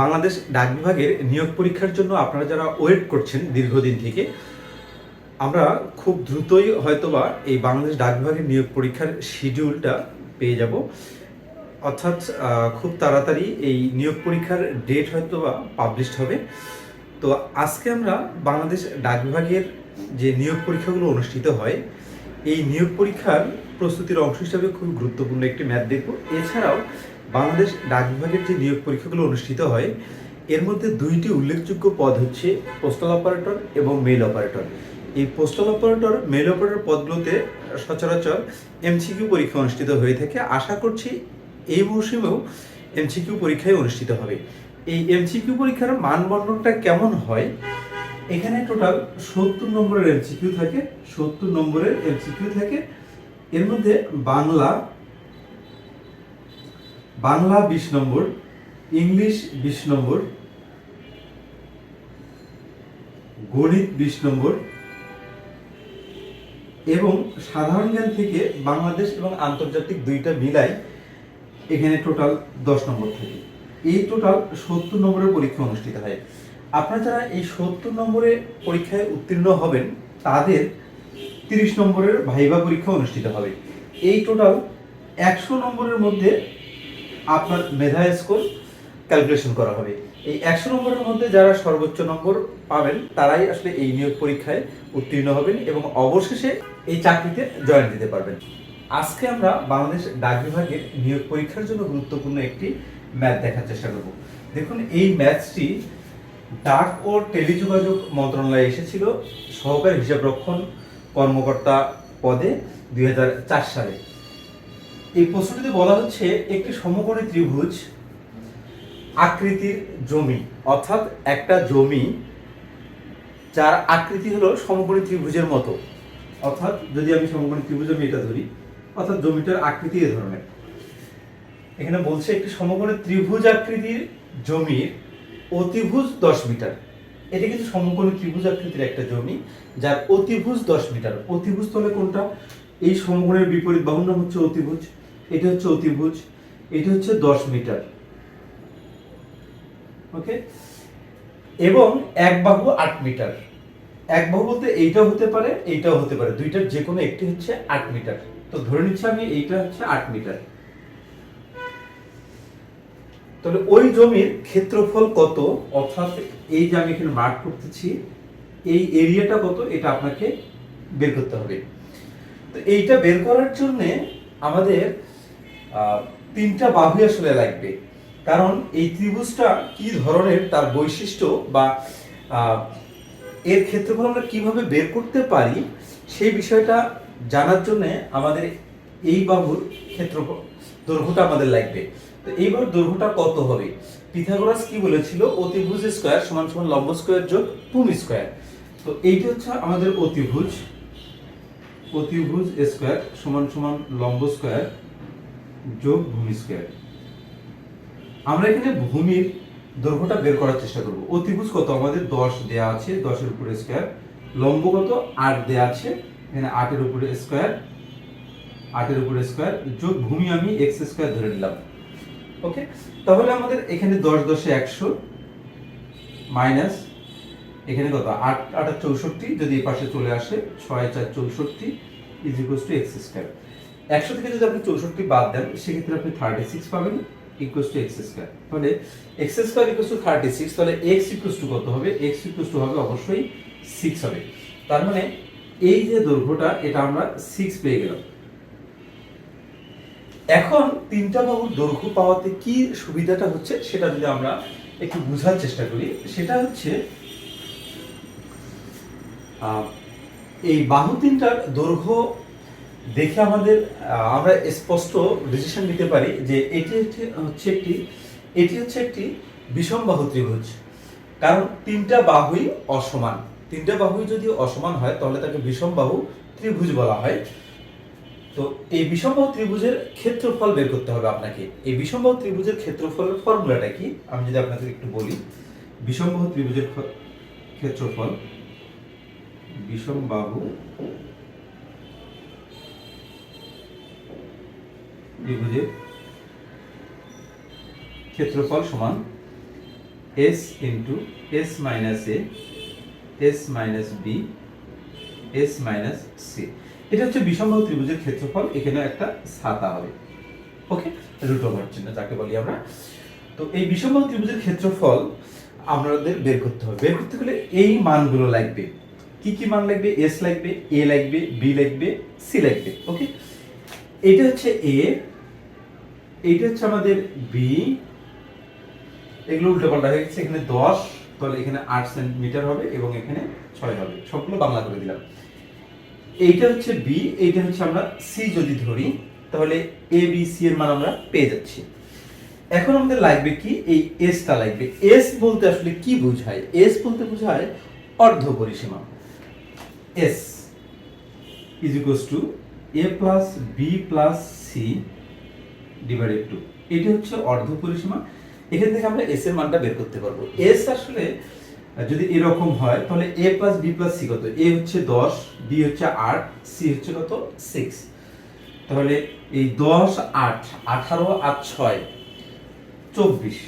বাংলাদেশ ডাক বিভাগের নিয়োগ পরীক্ষার জন্য আপনারা যারা ওয়েট করছেন দীর্ঘদিন থেকে, আমরা খুব দ্রুতই হয়তোবা এই বাংলাদেশ ডাক বিভাগের নিয়োগ পরীক্ষার শিডিউলটা পেয়ে যাব। অর্থাৎ খুব তাড়াতাড়ি এই নিয়োগ পরীক্ষার ডেট হয়তোবা পাবলিশড হবে। তো আজকে আমরা বাংলাদেশ ডাক বিভাগের যে নিয়োগ পরীক্ষাগুলো অনুষ্ঠিত হয়, এই নিয়োগ পরীক্ষার প্রস্তুতির অংশ হিসাবে খুব গুরুত্বপূর্ণ একটি ম্যাথ দেখব। এছাড়াও বাংলাদেশ ডাক বিভাগের যে নিয়োগ পরীক্ষাগুলো অনুষ্ঠিত হয়, এর মধ্যে দুইটি উল্লেখযোগ্য পদ হচ্ছে পোস্টাল অপারেটর এবং মেল অপারেটর এই পোস্টাল অপারেটর মেল অপারেটর পদগুলোতে সচরাচর এমসিকিউ পরীক্ষা অনুষ্ঠিত হয়ে থাকে। আশা করছি এই মৌসুমেও এমসিকিউ পরীক্ষায় অনুষ্ঠিত হবে। এই এমসিকিউ পরীক্ষার মানবন্ধনটা কেমন হয়? এখানে টোটাল সত্তর নম্বরের এমসিকিউ থাকে, সত্তর নম্বরের এমসিকিউ থাকে। এর মধ্যে বাংলা বাংলা বিশ নম্বর, ইংলিশ বিশ নম্বর, গণিত বিশ নম্বর এবং সাধারণ জ্ঞান থেকে বাংলাদেশ এবং আন্তর্জাতিক দুইটা মিলাই এখানে টোটাল দশ নম্বর থাকে। এই টোটাল সত্তর নম্বরের পরীক্ষা অনুষ্ঠিত হয়। আপনারা যারা এই সত্তর নম্বরের পরীক্ষায় উত্তীর্ণ হবেন, তাদের তিরিশ নম্বরের ভাইবা পরীক্ষা অনুষ্ঠিত হবে। এই টোটাল একশো নম্বরের মধ্যে আপনার মেধা স্কোর ক্যালকুলেশন করা হবে। এই একশো নম্বরের মধ্যে যারা সর্বোচ্চ নম্বর পাবেন, তারাই আসলে এই নিয়োগ পরীক্ষায় উত্তীর্ণ হবেন এবং অবশেষে এই চাকরিতে জয়েন দিতে পারবেন। আজকে আমরা বাংলাদেশ ডাক বিভাগের নিয়োগ পরীক্ষার জন্য গুরুত্বপূর্ণ একটি ম্যাথ দেখার চেষ্টা করব। দেখুন, এই ম্যাথটি ডাক ও টেলিযোগাযোগ মন্ত্রণালয়ে এসেছিল সহকারী হিসাবরক্ষণ কর্মকর্তা পদে দুই হাজার চার সালে। এই প্রশ্নটিতে বলা হচ্ছে একটি সমকোণী ত্রিভুজ আকৃতির জমি, অর্থাৎ একটা জমি যার আকৃতি হলো সমকোণী ত্রিভুজের মতো। অর্থাৎ যদি আমি সমকোণী ত্রিভুজ আমি এটা ধরি, অর্থাৎ জমিটার আকৃতি এ ধরনের। এখানে বলছে একটি সমকোণী ত্রিভুজ আকৃতির জমির অতিভুজ দশ মিটার। এটা কিন্তু সমকোণী ত্রিভুজ আকৃতির একটা জমি যার অতিভুজ দশ মিটার। অতিভুজ তাহলে কোনটা? এই সমকোণের বিপরীত বাহুর হচ্ছে অতিভুজ। এটা হচ্ছে অতিভুজ, এটা হচ্ছে দশ মিটার। ওকে এবং এক বাহু আট মিটার। এক বাহু বলতে এইটাও হতে পারে, এইটাও হতে পারে। দুইটার যে কোনো একটি হচ্ছে আট মিটার। তো ধরে নিচ্ছি আমি এইটা হচ্ছে আট মিটার। তাহলে ওই জমির ক্ষেত্রফল কত? অর্থাৎ এই যে আমি এখানে মার্ক করতেছি, এই এরিয়াটা কত? এটা আপনাকে বের করতে হবে। তো এইটা বের করার জন্য আমাদের তিনটা বাহু আসলে লাগবে। কারণ এই ত্রিভুজটা কি ধরনের তার বৈশিষ্ট্য বা এর ক্ষেত্রফল আমরা কীভাবে বের করতে পারি, সেই বিষয়টা জানার জন্য আমাদের এই বাহুর ক্ষেত্রফল দৈর্ঘ্যটা আমাদের লাগবে। তো এই বাহুর দৈর্ঘ্যটা কত হবে? পিথাগোরাস কি বলেছিল? অতিভুজ স্কোয়ার সমান সমান লম্ব স্কোয়ার যোগ ভূমি স্কোয়ার। তো এইটি হচ্ছে আমাদের অতিভুজ। অতিভুজ স্কোয়ার সমান সমান লম্ব স্কয়ার যোগ ভূমি স্কয়ার আমরা এখানে ভূমির দৈর্ঘ্যটা বের করার চেষ্টা করব। অতিভুজ কত? আমাদের দশ দেয়া আছে, দশের উপরে স্কয়ার লম্ব কত? আট দেয়া আছে, এখানে আটের উপরে স্কয়ার আটের উপরে স্কয়ার যোগ ভূমি আমি এক্স স্কয়ার ধরে নিলাম। ওকে? তাহলে আমাদের এখানে দশ দশে একশো মাইনাস, এখানে কত? আট, আটা চৌষট্টি, যদি এই পাশে চলে আসে, ছয় চার চৌষট্টি is equals to X square একশো থেকে যদি আপনি চৌষট্টি বাদ দেন, সেক্ষেত্রে আপনি থার্টি সিক্স পাবেন ইকুয়াস টু এক্স স্কয়ার তাহলে X square equals to thirty six তাহলে এক্স ইকুয়াস টু কত হবে? এক্স ইকুয়াস টু হবে অবশ্যই সিক্স হবে। তার মানে এই যে দৈর্ঘ্যটা, এটা আমরা সিক্স পেয়ে গেলাম। এখন তিনটা বাহুর দৈর্ঘ্য পাওয়াতে কি সুবিধাটা হচ্ছে, সেটা যদি আমরা একটু বোঝার চেষ্টা করি, সেটা হচ্ছে এই বাহু তিনটার দৈর্ঘ্য দেখে আমাদের আমরা স্পষ্ট ডিসিশন নিতে পারি যে এটি হচ্ছে- একটি, এটি হচ্ছে একটি বিষম বাহু ত্রিভুজ। কারণ তিনটা বাহুই অসমান। তিনটা বাহুই যদি অসমান হয়, তাহলে তাকে বিষম বাহু ত্রিভুজ বলা হয়। তো এই বিষমবাহু ত্রিভুজের ক্ষেত্রফল বের করতে হবে আপনাকে। এই বিষমবাহু ত্রিভুজের ক্ষেত্রফলের ফর্মুলাটা কি? আমি যদি আপনাদের একটু বলি। বিষমবাহু ত্রিভুজের ক্ষেত্রফল, বিষমবাহু ত্রিভুজের ক্ষেত্রফল সমান S into S minus A S minus B S minus C এটা হচ্ছে বিষমবাহু ত্রিভুজের ক্ষেত্রফল, এখানে একটা ছাতা হবে। ওকে রুট ওভার চিহ্ন, যাকে বলি আমরা। তো এই বিষমবাহু ত্রিভুজের ক্ষেত্রফল আমাদের বের করতে হবে। বের করতে গেলে এই মানগুলো লাগবে। কি কি মান লাগবে? এস লাগবে এ লাগবে বি লাগবে সি লাগবে। ওকে এটা হচ্ছে এ এইটা হচ্ছে আমাদের বি এগুলো উল্টো পাল্টা হয়ে গেছে। এখানে দশ, তাহলে এখানে আট সেন্টিমিটার হবে এবং এখানে ছয় হবে। সবগুলো বাংলা করে দিলাম। এইটা হচ্ছে বি এইটা হচ্ছে আমরা সি যদি ধরি, তাহলে এ বি সি এর মান আমরা পেয়ে যাচ্ছি। এখন আমাদের লাগবে কি? এই এসটা লাগবে। এস বলতে আসলে কি বোঝায়? এস বলতে বোঝায় অর্ধ পরিসীমা। S is equals to A plus B plus C divided by two হচ্ছে অর্ধ পরিসীমা। এখান থেকে আমরা এস এর মানটা বের করতে পারব। এস আসলে যদি এরকম হয়, তাহলে A plus B plus C কত? এ হচ্ছে দশ বি হচ্ছে আট সি হচ্ছে কত? সিক্স তাহলে এই দশ, আট, আঠারো আর ছয়, চব্বিশ।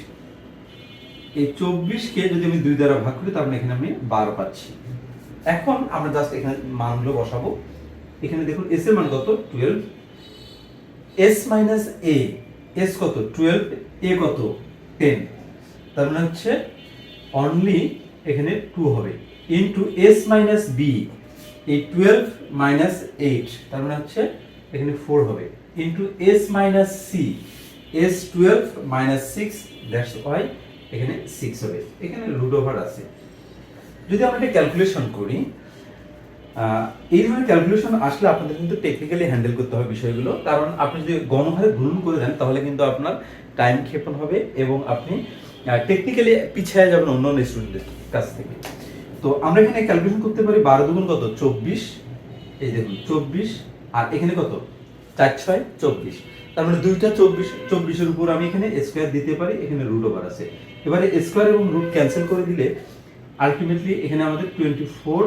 এই চব্বিশকে যদি আমি দুই দ্বারা ভাগ করি, তাহলে এখানে আমি বারো পাচ্ছি। এখন আমরা জাস্ট এখানে মানগুলো বসাবো। এখানে দেখুন এস এর মান কত? Twelve S minus A S কত? টুয়েলভ এ কত? টেন তার মানে হচ্ছে অনলি এখানে টু হবে। ইন্টু এস মাইনাস বি এই টুয়েলভ মাইনাস এইট তার মানে হচ্ছে এখানে ফোর হবে। Into S minus C S twelve minus six that's why এখানে সিক্স হবে। এখানে রুট ওভার আছে। যদি আমরা এটা ক্যালকুলেশন করি এই ধরনের ক্যালকুলেশন আসলে আপনাদের কিন্তু টেকনিক্যালি হ্যান্ডেল করতে হবে বিষয়গুলো। কারণ আপনি যদি গণহারে গুণন করে দেন, তাহলে কিন্তু আপনার টাইম ক্ষেপণ হবে এবং আপনি টেকনিক্যালি পিছিয়ে যাবেন অন্য অন্য স্টুডেন্টের কাছ থেকে। তো আমরা এখানে ক্যালকুলেশন করতে পারি বারো দুগুণ কত? চব্বিশ। এই দেখুন, চব্বিশ। আর এখানে কত? চার ছয়, চব্বিশ। তার মানে দুইটা চব্বিশ, চব্বিশের উপর আমি এখানে স্কোয়ার দিতে পারি, এখানে রুট ওভার আছে। এবারে স্কোয়ার এবং রুট ক্যান্সেল করে দিলে আলটিমেটলি এখানে আমাদের টোয়েন্টি ফোর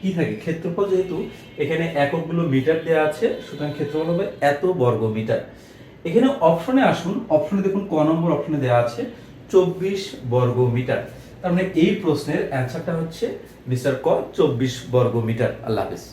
কি থাকে? ক্ষেত্রফল যেহেতু, এখানে এককগুলো মিটার দেওয়া আছে, সুতরাং ক্ষেত্রফল হবে এত বর্গ মিটার। এখানে অপশনে আসুন, অপশনে দেখুন ক নম্বর অপশনে দেওয়া আছে, চব্বিশ বর্গ মিটার। তার মানে এই প্রশ্নের অ্যান্সারটা হচ্ছে মিস্টার ক, চব্বিশ বর্গ মিটার। আল্লাহ হাফেজ।